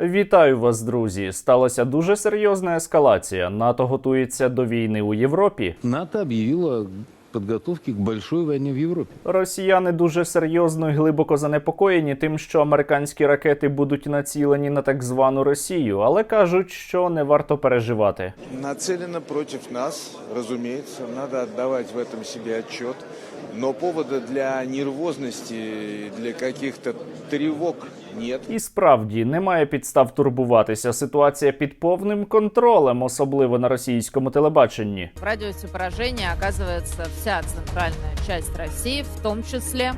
Вітаю вас, друзі! Сталася дуже серйозна ескалація. НАТО готується до війни у Європі. НАТО объявило подготовки к большой войне в Европе. Росіяни дуже серйозно і глибоко занепокоєні тим, що американські ракети будуть націлені на так звану Росію, але кажуть, що не варто переживати. нацелена против нас, разумеется, надо отдавать в этом себе отчет. Но повода для нервозности, для каких-то тревог нет. І справді немає підстав турбуватися. Ситуація під повним контролем, особливо на російському телебаченні. В радіусі пораження оказується вся центральна часть Росії, в тому числе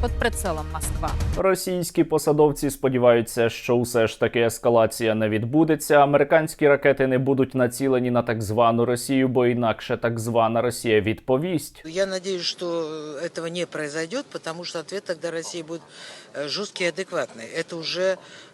под прицелом Москва. Російські посадовці сподіваються, що усе ж таки ескалація не відбудеться. Американські ракети не будуть націлені на так звану Росію, бо інакше так звана Росія відповість. Я надеюсь, что этого не произойдет, потому что ответ тогда России будет э, жесткий и адекватный. Это уже э,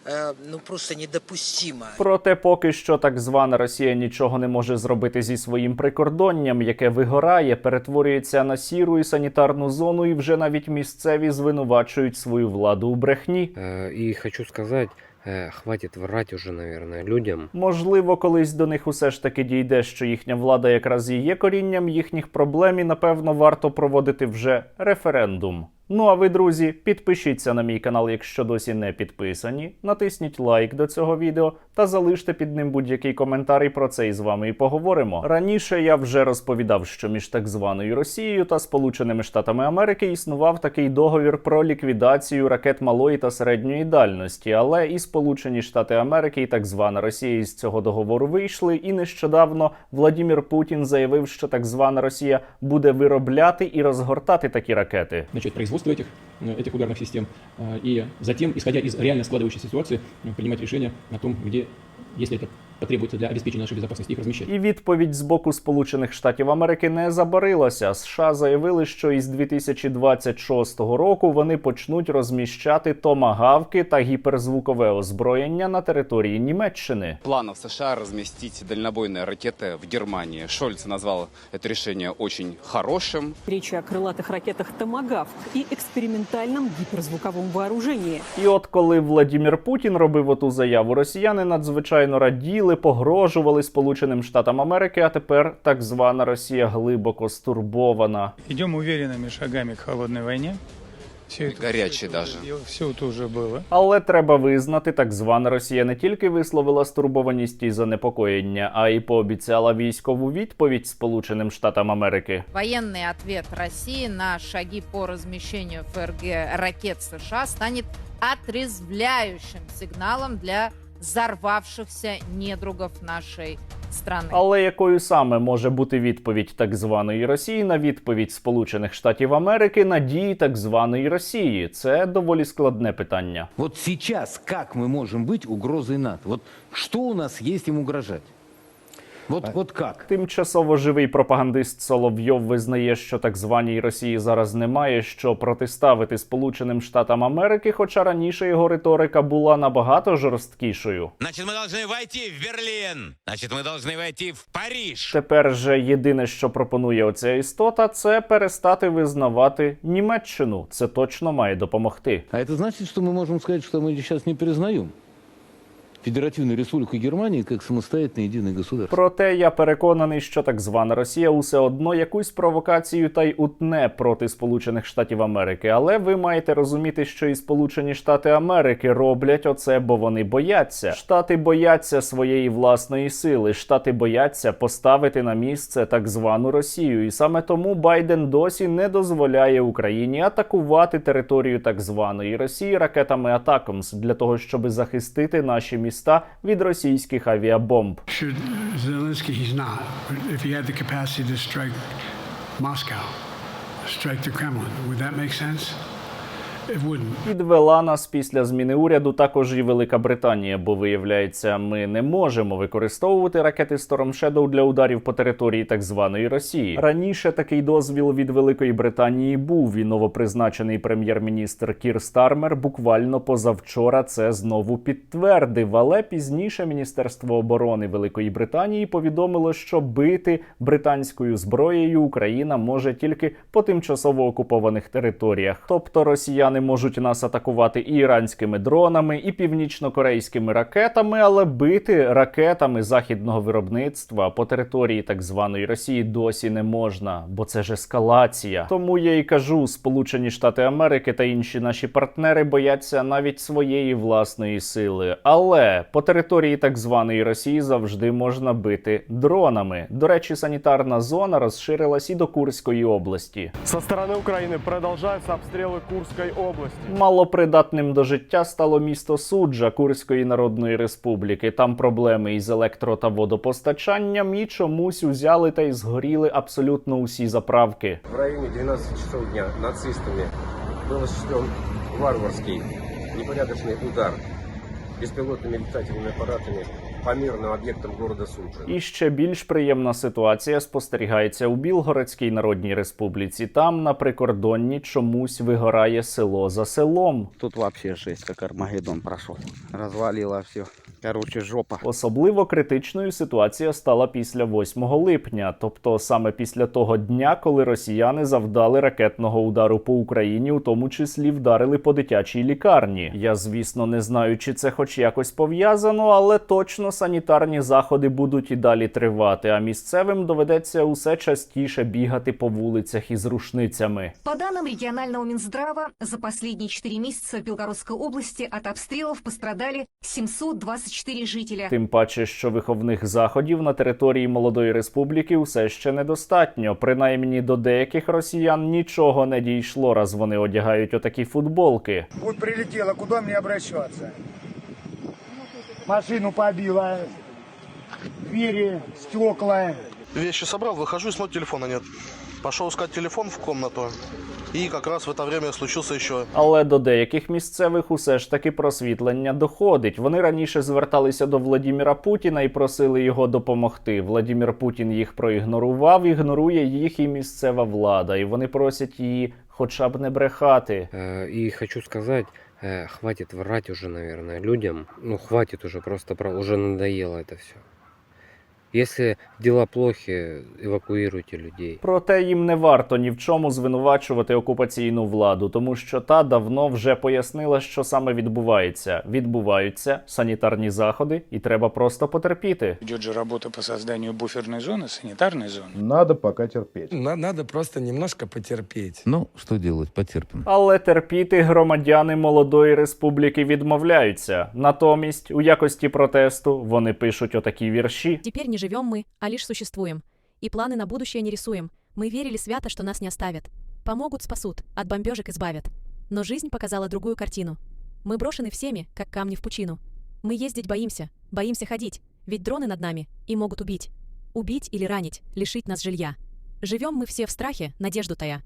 ну, просто недопустимо. Проте, поки що так звана Росія нічого не може зробити зі своїм прикордонням, яке вигорає, перетворюється на сіру і санітарну зону, і вже навіть місцеві звинувачують свою владу у брехні. Э, И хочу сказать, э, хватит врать уже, наверное, людям. Можливо, колись до них усе ж таки дійде, що їхня влада якраз і є корінням їхніх проблем, і напевно варто проводити вже референдум. Ну а ви, друзі, підпишіться на мій канал, якщо досі не підписані. Натисніть лайк до цього відео та залиште під ним будь-який коментар, і про це із вами і поговоримо. Раніше я вже розповідав, що між так званою Росією та Сполученими Штатами Америки існував такий договір про ліквідацію ракет малої та середньої дальності, але і Сполучені Штати Америки, і так звана Росія із цього договору вийшли. І нещодавно Владімір Путін заявив, що так звана Росія буде виробляти і розгортати такі ракети. начать производство этих, э, этих ударных систем, э, и затем, исходя из реально складывающейся ситуации, э, принимать решение о том, где, если это потребуется для обеспечения нашей безопасности, их размещать. І відповідь з боку Сполучених Штатів Америки не забарилася. США заявили, що із 2026 року вони почнуть розміщати томагавки та гіперзвукове озброєння на території Німеччини. планов США разместить дальнобойные ракеты в Германии. Шольц назвал это решение очень хорошим. Речь о крылатых ракетах «Томагавк» и экспериментальном гиперзвуковом вооружении. І от коли Владімір Путін робив оту заяву, росіяни надзвичайно раділи, погрожували Сполученим Штатам Америки. А тепер так звана Росія глибоко стурбована. Идем уверенными шагами к холодной войне. Все И горячей даже. Все это уже было. Але треба визнати, так звана Росія не тільки висловила стурбованість і занепокоєння, а й пообіцяла військову відповідь Сполученим Штатам Америки. Военный ответ России на шаги по размещению ФРГ ракет США станет отрезвляющим сигналом для взорвавшихся недругов нашей страны. Але якою саме може бути відповідь так званої Росії на відповідь Сполучених Штатів Америки на дії так званої Росії? Це доволі складне питання. Вот сейчас как мы можем быть угрозой НАТО? Вот что у нас есть им угрожать? Вот, вот как? Тимчасово живий пропагандист Соловйов визнає, що так званій Росії зараз немає що протиставити Сполученим Штатам Америки, хоча раніше його риторика була набагато жорсткішою. Значит, мы должны войти в Берлин. Значит, мы должны войти в Париж. Тепер же єдине, що пропонує оця істота, це перестати визнавати Німеччину. Це точно має допомогти. А это значит, что мы можем сказать, что мы сейчас не признаем Федеративную Республику Германии как самостоятельное единое государство. Проте я переконаний, що так звана Росія усе одно якусь провокацію та й утне проти Сполучених Штатів Америки. Але ви маєте розуміти, що і Сполучені Штати Америки роблять оце, бо вони бояться. Штати бояться своєї власної сили. Штати бояться поставити на місце так звану Росію. І саме тому Байден досі не дозволяє Україні атакувати територію так званої Росії ракетами Атакомс для того, щоб захистити наші міста від російських авіабомб. Should Zelensky, he's not. But if he had the capacity to strike Moscow, strike the Kremlin, would that make sense? Підвела нас після зміни уряду також і Велика Британія, бо виявляється, ми не можемо використовувати ракети Storm Shadow для ударів по території так званої Росії. Раніше такий дозвіл від Великої Британії був, і новопризначений прем'єр-міністр Кір Стармер буквально позавчора це знову підтвердив. Але пізніше Міністерство оборони Великої Британії повідомило, що бити британською зброєю Україна може тільки по тимчасово окупованих територіях, тобто росіяни можуть нас атакувати і іранськими дронами, і північно-корейськими ракетами, але бити ракетами західного виробництва по території так званої Росії досі не можна, бо це ж ескалація. Тому я і кажу, Сполучені Штати Америки та інші наші партнери бояться навіть своєї власної сили. Але по території так званої Росії завжди можна бити дронами. До речі, санітарна зона розширилась і до Курської області. Со стороны Украины продолжаются обстрелы Курской области. Малопридатним до життя стало місто Суджа Курської Народної Республіки. Там проблеми із електро та водопостачанням і чомусь узяли та й згоріли абсолютно усі заправки. В районе 12 часов дня нацистами был осуществлен варварский, непорядочный удар беспилотными летательными аппаратами по об'єктом города Суджа. І ще більш приємна ситуація спостерігається у Білгородській Народній Республіці. Там на прикордонні чомусь вигорає село за селом. Тут взагалі жесть, як Армагеддон пройшов. Розвалило все. Короче, жопа. Особливо критичною ситуація стала після 8 липня, тобто саме після того дня, коли росіяни завдали ракетного удару по Україні, у тому числі вдарили по дитячій лікарні. Я, звісно, не знаю, чи це хоч якось пов'язано, але точно санітарні заходи будуть і далі тривати. А місцевим доведеться усе частіше бігати по вулицях із рушницями. По данным регионального Минздрава, за последние 4 месяца в Белгородской области от обстрелов пострадали 724 жителя. Тим паче, що виховних заходів на території молодої республіки все ще недостатньо. Принаймні до деяких росіян нічого не дійшло, раз вони одягають отакі футболки. Вот прилетело, куда мне обращаться? Машину побила, двери, стекла. Вещи собрал, выхожу и смотрю, телефона нет. Пошел искать телефон в комнату. И как раз в это время случился еще Але до деяких місцевих усе ж таки просвітлення доходить. Вони раніше зверталися до Владіміра Путіна і просили його допомогти. Владімір Путін їх проігнорував, ігнорує їх і місцева влада, і вони просять її хоча б не брехати. Э, И хочу сказать, э, хватит врать уже, наверное, людям. Ну, хватит уже, просто про- уже надоело это все. Если дела плохи, эвакуируйте людей. Проте їм не варто ні в чому звинувачувати окупаційну владу, тому що та давно вже пояснила, що саме відбувається. Відбуваються санітарні заходи, і треба просто потерпіти. Идет же работа по созданию буферной зоны, санитарной зоны. Надо пока терпеть. Надо просто немножко потерпеть. Ну, что делать, потерпим. Але терпіти громадяни молодої республіки відмовляються. Натомість, у якості протесту, вони пишуть отакі вірші. Теперь не живем мы, а лишь существуем. И планы на будущее не рисуем. Мы верили свято, что нас не оставят. Помогут, спасут, от бомбежек избавят. Но жизнь показала другую картину. Мы брошены всеми, как камни в пучину. Мы ездить боимся, боимся ходить, ведь дроны над нами и могут убить. Убить или ранить, лишить нас жилья. Живем мы все в страхе, надежду тая.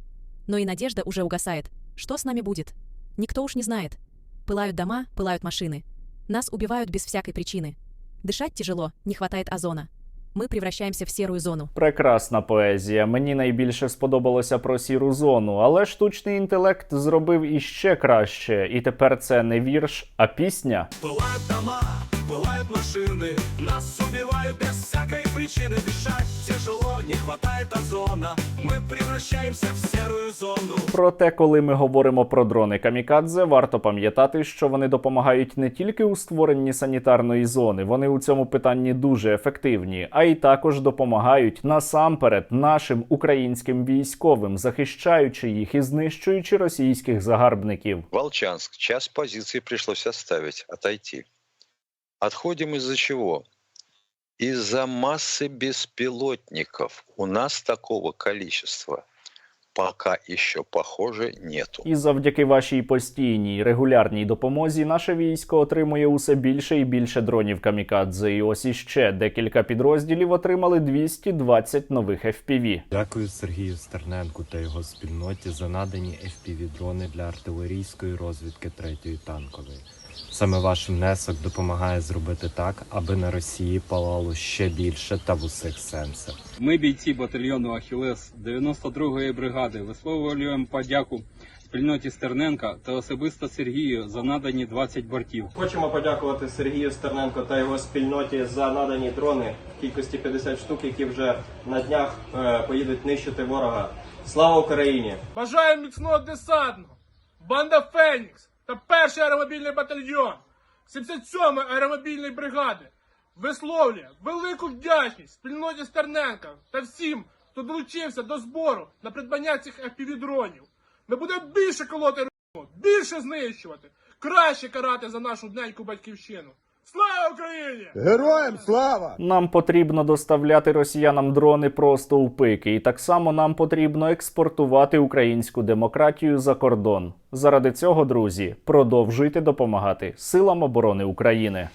Но и надежда уже угасает. Что с нами будет? Никто уж не знает. Пылают дома, пылают машины. Нас убивают без всякой причины. Дышать тяжело, не хватает озона. Мы превращаемся в серую зону. Прекрасна поезія. Мені найбільше сподобалося про сіру зону, але штучний інтелект зробив іще краще. І тепер це не вірш, а пісня. Була дома, пылают машины, нас убивают без всякой причины. Дышать тяжело, не хватает озона, мы превращаемся в серую зону. Проте, коли ми говоримо про дрони камікадзе, варто пам'ятати, що вони допомагають не тільки у створенні санітарної зони, вони у цьому питанні дуже ефективні, а й також допомагають насамперед нашим українським військовим, захищаючи їх і знищуючи російських загарбників. Волчанск. Час позиции пришлось оставить, отойти. Отходим из-за чего? Из-за массы беспилотников. У нас такого количества пока еще, похоже, нету. І завдяки вашій постійній регулярній допомозі наше військо отримує усе більше і більше дронів камікадзе. І ось іще декілька підрозділів отримали 220 нових FPV. Дякую Сергію Стерненку та його спільноті за надані FPV-дрони для артилерійської розвідки 3-ї танкової. Саме ваш внесок допомагає зробити так, аби на Росії палало ще більше та в усіх сенсах. Ми, бійці батальйону Ахілес 92-ї бригади, висловлюємо подяку спільноті Стерненка та особисто Сергію за надані 20 бортів. Хочемо подякувати Сергію Стерненко та його спільноті за надані дрони в кількості 50 штук, які вже на днях е, поїдуть нищити ворога. Слава Україні! Бажаємо міцного десанту! банда Фенікс та перший аеромобільний батальйон 77-ї аеромобільної бригади висловлює велику вдячність спільноті Стерненка та всім, хто долучився до збору на придбання цих FPV-дронів. Ми будемо більше колоти більше знищувати, краще карати за нашу дненьку батьківщину. Слава Україні! Героям слава! Нам потрібно доставляти росіянам дрони просто у пики, і так само нам потрібно експортувати українську демократію за кордон. Заради цього, друзі, продовжуйте допомагати силам оборони України.